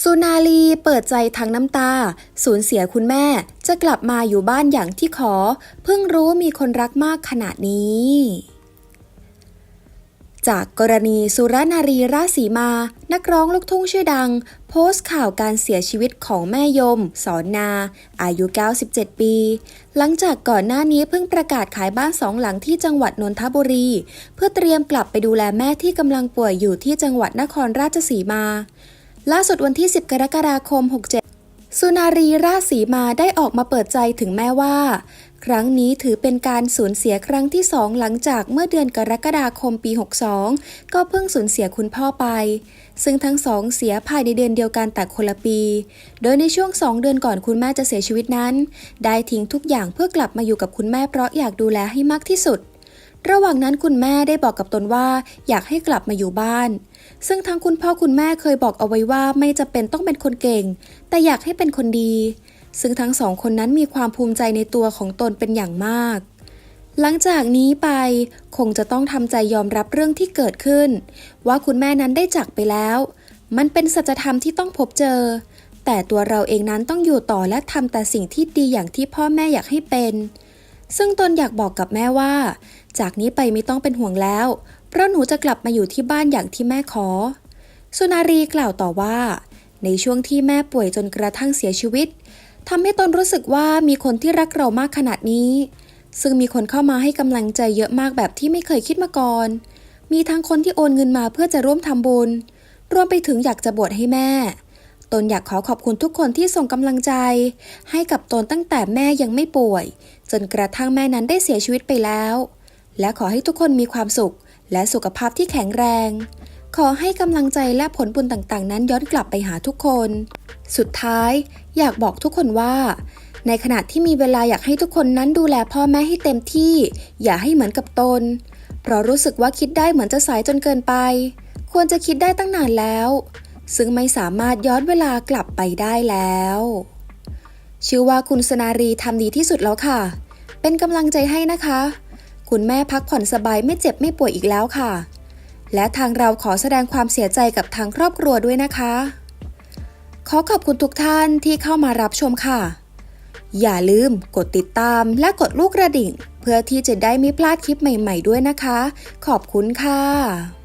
สุนารีเปิดใจทั้งน้ำตา สูญเสียคุณแม่ จะกลับมาอยู่บ้านอย่างที่ขอ เพิ่งรู้มีคนรักมากขนาดนี้ จากกรณีสุรนารีราชสีมา นักร้องลูกทุ่งชื่อดัง โพสต์ข่าวการเสียชีวิตของแม่ยม สอนนา อายุ 97 ปี หลังจากก่อนหน้านี้เพิ่งประกาศขายบ้านสองหลังที่จังหวัดนนทบุรี เพื่อเตรียมกลับไปดูแลแม่ที่กำลังป่วยอยู่ที่จังหวัดนครราชสีมา ล่าสุดวันที่ 10 กรกฎาคม 67 สุนารีราชสีมาได้ออกมาเปิดใจถึงแม่ว่า ครั้งนี้ถือเป็นการสูญเสียครั้งที่สองหลังจากเมื่อเดือนกรกฎาคมปี 62 ก็เพิ่งสูญเสียคุณพ่อไป ซึ่งทั้งสองเสียภายในเดือนเดียวกันแต่คนละปี โดยในช่วงสองเดือนก่อนคุณแม่จะเสียชีวิตนั้น ได้ทิ้งทุกอย่างเพื่อกลับมาอยู่กับคุณแม่เพราะอยากดูแลให้มากที่สุด ระหว่างนั้นคุณแม่ได้บอกกับตนว่า อยากให้กลับมาอยู่บ้าน ซึ่งทั้งคุณพ่อคุณแม่เคยบอกเอาไว้ว่าไม่จะเป็นต้องเป็นคนเก่ง แต่อยากให้เป็นคนดี ซึ่งทั้งสองคนนั้นมีความภูมิใจในตัวของตนเป็นอย่างมาก หลังจากนี้ไปคงจะต้องทำใจยอมรับเรื่องที่เกิดขึ้น ว่าคุณแม่นั้นได้จากไปแล้ว มันเป็นสัจธรรมที่ต้องพบเจอ แต่ตัวเราเองนั้นต้องอยู่ต่อและทำแต่สิ่งที่ดีอย่างที่พ่อแม่อยากให้เป็น ซึ่งตนอยากบอกกับแม่ว่า จากนี้ไปไม่ต้องเป็นห่วงแล้ว เพราะหนูจะกลับมาอยู่ที่บ้านอย่างที่แม่ขอ สุนารีกล่าวต่อว่า ในช่วงที่แม่ป่วยจนกระทั่งเสียชีวิตทำให้ตนรู้สึกว่ามีคนที่รักเรามากขนาดนี้ ซึ่งมีคนเข้ามาให้กำลังใจเยอะมากแบบที่ไม่เคยคิดมาก่อน มีทั้งคนที่โอนเงินมาเพื่อจะร่วมทำบุญ รวมไปถึงอยากจะบวชให้แม่ ตนอยากขอขอบคุณทุกคนที่ส่งกำลังใจ ให้กับตนตั้งแต่แม่ยังไม่ป่วย จนกระทั่งแม่นั้นได้เสียชีวิตไปแล้ว และขอให้ทุกคนมีความสุข และสุขภาพที่แข็งแรง ขอให้กำลังใจและผลบุญต่างๆ นั้นย้อนกลับไปหาทุกคน สุดท้าย อยากบอกทุกคนว่า ในขณะที่มีเวลาอยากให้ทุกคนนั้นดูแลพ่อแม่ให้เต็มที่ อย่าให้เหมือนกับตน เพราะรู้สึกว่าคิดได้เหมือนจะสายจนเกินไป ควรจะคิดได้ตั้งนานแล้ว ซึ่งไม่สามารถย้อนเวลากลับไปได้แล้วเชื่อว่าคุณสนารีทำดีที่สุดแล้วค่ะ เป็นกำลังใจให้นะคะ คุณแม่พักผ่อนสบายไม่เจ็บไม่ป่วยอีกแล้วค่ะ และทางเราขอแสดงความเสียใจกับทางครอบครัวด้วยนะคะ ขอขอบคุณทุกท่านที่เข้ามารับชมค่ะ อย่าลืมกดติดตามและกดลูกกระดิ่ง เพื่อที่จะได้ไม่พลาดคลิปใหม่ ๆ ด้วยนะคะ ขอบคุณค่ะ